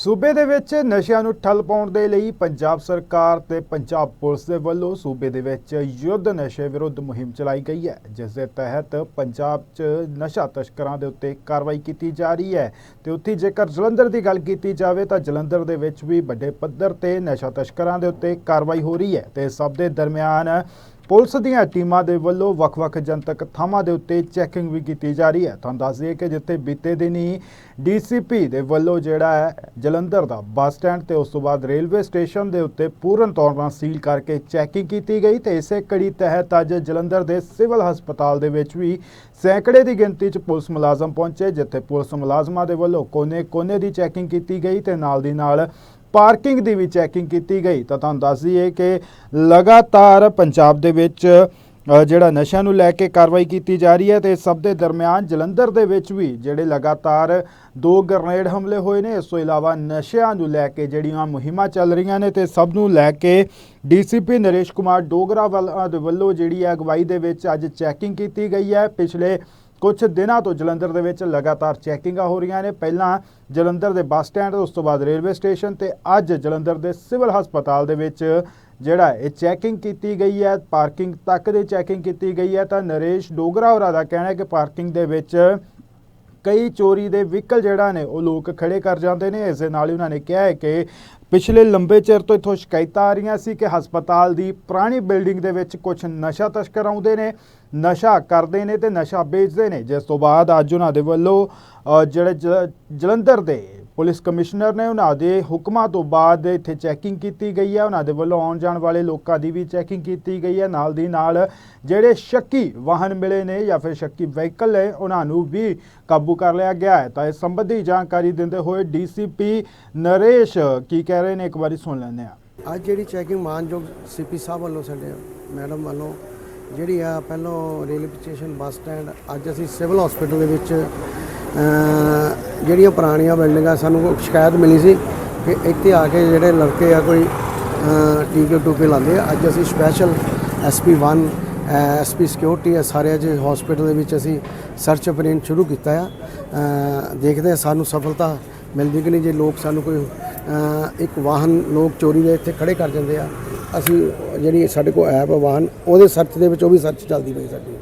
ਸੂਬੇ ਦੇ ਵਿੱਚ ਨਸ਼ਿਆਂ ਨੂੰ ਠੱਲ ਪਾਉਣ ਦੇ ਲਈ ਪੰਜਾਬ ਸਰਕਾਰ ਤੇ ਪੰਜਾਬ ਪੁਲਿਸ ਦੇ ਵੱਲੋਂ ਸੂਬੇ ਦੇ ਵਿੱਚ ਯੁੱਧ ਨਸ਼ੇ ਵਿਰੁੱਧ ਮੁਹਿੰਮ ਚਲਾਈ ਗਈ ਹੈ, ਜਿਸ ਦੇ ਤਹਿਤ ਪੰਜਾਬ 'ਚ ਨਸ਼ਾ ਤਸਕਰਾਂ ਦੇ ਉੱਤੇ ਕਾਰਵਾਈ ਕੀਤੀ ਜਾ ਰਹੀ ਹੈ। ਤੇ ਉੱਥੇ ਜੇਕਰ ਜਲੰਧਰ ਦੀ ਗੱਲ ਕੀਤੀ ਜਾਵੇ ਤਾਂ ਜਲੰਧਰ ਦੇ ਵਿੱਚ ਵੀ ਵੱਡੇ ਪੱਧਰ ਤੇ ਨਸ਼ਾ ਤਸਕਰਾਂ ਦੇ ਉੱਤੇ ਕਾਰਵਾਈ ਹੋ ਰਹੀ ਹੈ ਤੇ ਸਭ ਦੇ ਦਰਮਿਆਨ ਪੁਲਿਸ ਦੀਆਂ ਟੀਮਾਂ ਦੇ ਵੱਲੋਂ ਵੱਖ-ਵੱਖ ਜਨਤਕ ਥਾਵਾਂ ਦੇ ਉੱਤੇ ਚੈਕਿੰਗ ਵੀ ਕੀਤੀ ਜਾ ਰਹੀ ਹੈ। ਤੁਹਾਨੂੰ ਦੱਸ ਦਈਏ ਕਿ ਜਿੱਥੇ ਬੀਤੇ ਦਿਨੀ ਡੀਸੀਪੀ ਦੇ ਵੱਲੋਂ ਜਿਹੜਾ ਹੈ, ਜਲੰਧਰ ਦਾ ਬੱਸ ਸਟੈਂਡ ਤੇ ਉਸ ਤੋਂ ਬਾਅਦ ਰੇਲਵੇ ਸਟੇਸ਼ਨ ਦੇ ਉੱਤੇ ਪੂਰਨ ਤੌਰ 'ਤੇ ਸੀਲ ਕਰਕੇ ਚੈਕਿੰਗ ਕੀਤੀ ਗਈ ਤੇ ਇਸੇ ਕੜੀ ਤਹਿਤ ਅੱਜ ਜਲੰਧਰ ਦੇ ਸਿਵਲ ਹਸਪਤਾਲ ਦੇ ਵਿੱਚ ਵੀ ਸੈਂਕੜੇ ਦੀ ਗਿਣਤੀ 'ਚ ਪੁਲਿਸ ਮੁਲਾਜ਼ਮ ਪਹੁੰਚੇ, ਜਿੱਥੇ ਪੁਲਿਸ ਮੁਲਾਜ਼ਮਾਂ ਦੇ ਵੱਲੋਂ ਕੋਨੇ-ਕੋਨੇ ਦੀ ਚੈਕਿੰਗ ਕੀਤੀ ਗਈ ਤੇ ਨਾਲ ਦੀ ਨਾਲ ਪਾਰਕਿੰਗ ਦੀ ਵੀ ਚੈਕਿੰਗ ਕੀਤੀ ਗਈ। ਤਾਂ ਤੁਹਾਨੂੰ ਦੱਸ ਦਈਏ ਕਿ ਲਗਾਤਾਰ ਪੰਜਾਬ ਦੇ ਵਿੱਚ ਜਿਹੜਾ ਨਸ਼ਿਆਂ ਨੂੰ ਲੈ ਕੇ ਕਾਰਵਾਈ ਕੀਤੀ ਜਾ ਰਹੀ ਹੈ ਤੇ ਸਭ ਦੇ ਦਰਮਿਆਨ ਜਲੰਧਰ ਦੇ ਵਿੱਚ ਵੀ ਜਿਹੜੇ ਲਗਾਤਾਰ ਦੋ ਗ੍ਰਨੇਡ ਹਮਲੇ ਹੋਏ ਨੇ, ਇਸ ਤੋਂ ਇਲਾਵਾ ਨਸ਼ਿਆਂ ਨੂੰ ਲੈ ਕੇ ਜਿਹੜੀਆਂ ਮੁਹਿੰਮਾਂ ਚੱਲ ਰਹੀਆਂ ਨੇ ਤੇ ਸਭ ਨੂੰ ਲੈ ਕੇ ਡੀਸੀਪੀ ਨਰੇਸ਼ ਕੁਮਾਰ ਡੋਗਰਾ ਵੱਲ- ਦੇ ਵੱਲੋਂ ਜਿਹੜੀ ਹੈ ਅਗਵਾਈ ਦੇ ਵਿੱਚ ਅੱਜ ਚੈਕਿੰਗ ਕੀਤੀ ਗਈ ਹੈ। ਪਿਛਲੇ ਕੁਝ ਦਿਨਾਂ ਤੋਂ ਜਲੰਧਰ ਦੇ ਵਿੱਚ ਲਗਾਤਾਰ ਚੈਕਿੰਗਾਂ ਹੋ ਰਹੀਆਂ ਨੇ। ਪਹਿਲਾਂ ਜਲੰਧਰ ਦੇ ਬੱਸ ਸਟੈਂਡ, ਉਸ ਤੋਂ ਬਾਅਦ ਰੇਲਵੇ ਸਟੇਸ਼ਨ ਤੇ ਅੱਜ ਜਲੰਧਰ ਦੇ ਸਿਵਲ ਹਸਪਤਾਲ ਦੇ ਵਿੱਚ ਜਿਹੜਾ ਇਹ ਚੈਕਿੰਗ ਕੀਤੀ ਗਈ ਹੈ, ਪਾਰਕਿੰਗ ਤੱਕ ਦੀ ਚੈਕਿੰਗ ਕੀਤੀ ਗਈ ਹੈ ਤਾਂ ਨਰੇਸ਼ ਡੋਗਰਾ ਹੋਰਾਂ ਦਾ ਕਹਿਣਾ ਹੈ ਕਿ ਪਾਰਕਿੰਗ ਦੇ ਵਿੱਚ ਕਈ ਚੋਰੀ ਦੇ ਵਹੀਕਲ ਜਿਹੜਾ ਨੇ, ਉਹ ਲੋਕ ਖੜੇ ਕਰ ਜਾਂਦੇ ਨੇ। ਇਸ ਦੇ ਨਾਲ ਹੀ ਉਹਨਾਂ ਨੇ ਕਿਹਾ ਹੈ ਕਿ ਪਿਛਲੇ ਲੰਬੇ ਚਿਰ ਤੋਂ ਇੱਥੋਂ ਸ਼ਿਕਾਇਤਾਂ ਆ ਰਹੀਆਂ ਸੀ ਕਿ ਹਸਪਤਾਲ ਦੀ ਪੁਰਾਣੀ ਬਿਲਡਿੰਗ ਦੇ ਵਿੱਚ ਕੁਝ ਨਸ਼ਾ ਤਸਕਰ ਆਉਂਦੇ ਨੇ, ਨਸ਼ਾ ਕਰਦੇ ਨੇ ਤੇ ਨਸ਼ਾ ਵੇਚਦੇ ਨੇ। ਜਿਸ ਤੋਂ ਬਾਅਦ ਅੱਜ ਉਹਨਾਂ ਦੇ ਵੱਲੋਂ ਜਿਹੜੇ ਜ- ਜਲੰਧਰ ਦੇ ਪੁਲਿਸ ਕਮਿਸ਼ਨਰ ਨੇ ਉਹਨਾਂ ਦੇ ਹੁਕਮਾਂ ਤੋਂ ਬਾਅਦ ਇੱਥੇ ਚੈਕਿੰਗ ਕੀਤੀ ਗਈ ਹੈ। ਉਹਨਾਂ ਦੇ ਵੱਲੋਂ ਆਉਣ ਜਾਣ ਵਾਲੇ ਲੋਕਾਂ ਦੀ ਵੀ ਚੈਕਿੰਗ ਕੀਤੀ ਗਈ ਹੈ। ਨਾਲ ਦੀ ਨਾਲ ਜਿਹੜੇ ਸ਼ੱਕੀ ਵਾਹਨ ਮਿਲੇ ਨੇ ਜਾਂ ਫਿਰ ਸ਼ੱਕੀ ਵਹੀਕਲ ਨੇ ਉਹਨਾਂ ਨੂੰ ਵੀ ਕਾਬੂ ਕਰ ਲਿਆ ਗਿਆ ਹੈ। ਤਾਂ ਇਸ ਸੰਬੰਧੀ ਜਾਣਕਾਰੀ ਦਿੰਦੇ ਹੋਏ ਡੀਸੀਪੀ ਨਰੇਸ਼ ਕੀ ਕਹਿ ਰਹੇ ਨੇ, ਇੱਕ ਵਾਰੀ ਸੁਣ ਲੈਂਦੇ ਹਾਂ। ਅੱਜ ਜਿਹੜੀ ਚੈਕਿੰਗ ਮਾਨਯੋਗ ਸੀਪੀ ਸਾਹਿਬ ਵੱਲੋਂ ਸਾਡੇ ਮੈਡਮ ਵੱਲੋਂ ਜਿਹੜੀ ਆ ਪਹਿਲੋਂ ਰੇਲਵੇ ਸਟੇਸ਼ਨ ਬੱਸ ਸਟੈਂਡ, ਅੱਜ ਅਸੀਂ ਸਿਵਲ ਹਸਪੀਟਲ ਦੇ ਵਿੱਚ ਜਿਹੜੀਆਂ ਪੁਰਾਣੀਆਂ ਬਿਲਡਿੰਗਾਂ ਸਾਨੂੰ ਸ਼ਿਕਾਇਤ ਮਿਲੀ ਸੀ ਕਿ ਇੱਥੇ ਆ ਕੇ ਜਿਹੜੇ ਲੜਕੇ ਆ ਕੋਈ ਟੀਕੇ ਟੂਕੇ ਲਾਉਂਦੇ ਆ। ਅੱਜ ਅਸੀਂ ਸਪੈਸ਼ਲ ਐਸਪੀ 1 ਐਸਪੀ ਸਿਕਿਉਰਿਟੀ ਆ। ਸਾਰੇ ਅੱਜ ਹਸਪੀਟਲ ਦੇ ਵਿੱਚ ਅਸੀਂ ਸਰਚ ਆਪਰੇਸ਼ਨ ਸ਼ੁਰੂ ਕੀਤਾ ਆ। ਦੇਖਦੇ ਆ ਸਾਨੂੰ ਸਫਲਤਾ ਮਿਲਦੀ ਕਿ ਨਹੀਂ। ਜੇ ਲੋਕ ਸਾਨੂੰ ਕੋਈ ਇੱਕ ਵਾਹਨ, ਲੋਕ ਚੋਰੀ ਦੇ ਇੱਥੇ ਖੜੇ ਕਰ ਜਾਂਦੇ ਆ, ਅਸੀਂ ਜਿਹੜੀ ਸਾਡੇ ਕੋਲ ਐਪ ਵਾਹਨ, ਉਹਦੇ ਸਰਚ ਦੇ ਵਿੱਚ ਉਹ ਵੀ ਸਰਚ ਚੱਲਦੀ ਪਈ ਸਾਡੀ।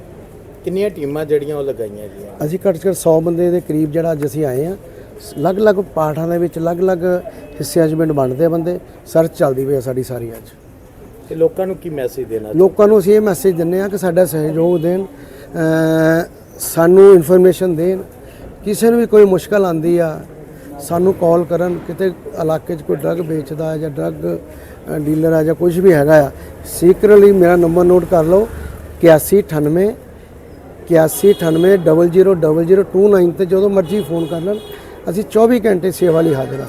ਕਿੰਨੀਆਂ ਟੀਮਾਂ ਜਿਹੜੀਆਂ ਉਹ ਲਗਾਈਆਂ ਗਈਆਂ? ਅਸੀਂ ਘੱਟ ਤੋਂ ਘੱਟ 100 ਬੰਦੇ ਦੇ ਕਰੀਬ ਜਿਹੜਾ ਅੱਜ ਅਸੀਂ ਆਏ ਆ ਅਲੱਗ-ਅਲੱਗ ਪਾਰਟਾਂ ਦੇ ਵਿੱਚ ਅਲੱਗ-ਅਲੱਗ ਹਿੱਸਿਆਂ 'ਚ ਬਣਦੇ ਆ ਬੰਦੇ। ਸਰਚ ਚੱਲਦੀ ਪਈ ਆ ਸਾਡੀ ਸਾਰੀ ਅੱਜ। ਤੇ ਲੋਕਾਂ ਨੂੰ ਕੀ ਮੈਸੇਜ ਦੇਣਾ ਲੋਕਾਂ ਨੂੰ ਅਸੀਂ ਇਹ ਮੈਸੇਜ ਦਿੰਨੇ ਆ ਕਿ ਸਾਡਾ ਸਹਿਯੋਗ ਦੇਣ ਸਾਨੂੰ ਇਨਫੋਰਮੇਸ਼ਨ ਦੇਣ। ਕਿਸੇ ਨੂੰ ਵੀ ਕੋਈ ਮੁਸ਼ਕਲ ਆਂਦੀ ਆ ਸਾਨੂੰ ਕਾਲ ਕਰਨ। ਕਿਤੇ ਇਲਾਕੇ 'ਚ ਕੋਈ ਡਰੱਗ ਵੇਚਦਾ ਹੈ ਜਾਂ ਡਰੱਗ ਡੀਲਰ ਆ ਜਾਂ ਕੁਝ ਵੀ ਹੈਗਾ ਆ ਸੀਕ੍ਰੇਟਲੀ ਮੇਰਾ ਨੰਬਰ ਨੋਟ ਕਰ ਲਓ 8198 8198 000029 ਤੇ ਜਦੋਂ ਮਰਜ਼ੀ ਫੋਨ ਕਰ ਲੈਣ, ਅਸੀਂ 24 ਘੰਟੇ ਸੇਵਾ ਲਈ ਹਾਜ਼ਰ ਹਾਂ।